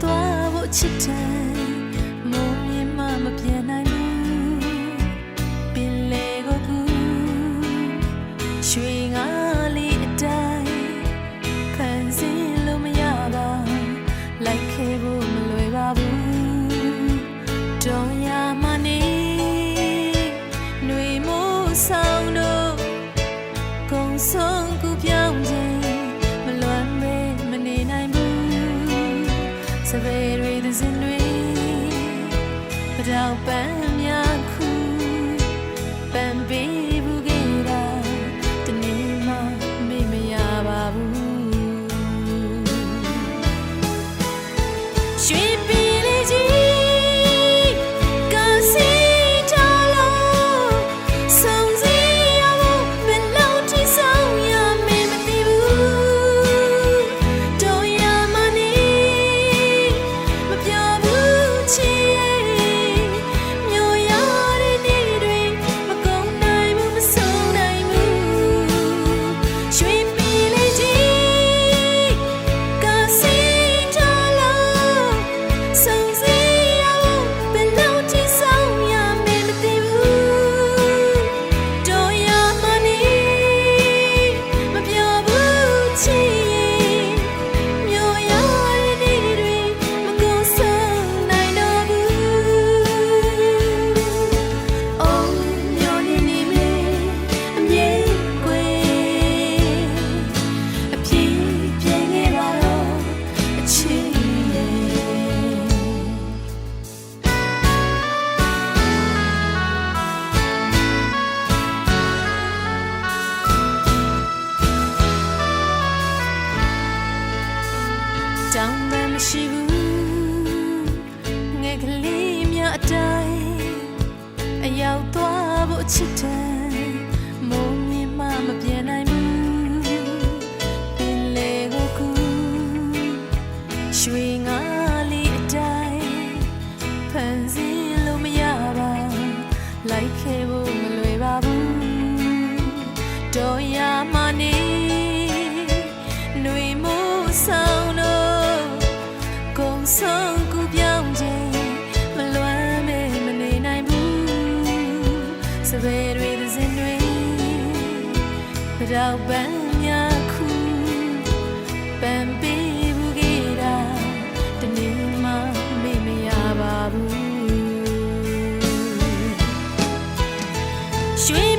Ta vô. 到半。 တောင်းမှမရှိဘူးငယ်ကလေးများအတိုင်းအရောက်သွားဖို့ချစ်တယ် ကြောက်ပန်းညာခုပန်းပေးဘူးကေတာတနေ့မှမေ့မရပါဘူးရွှေ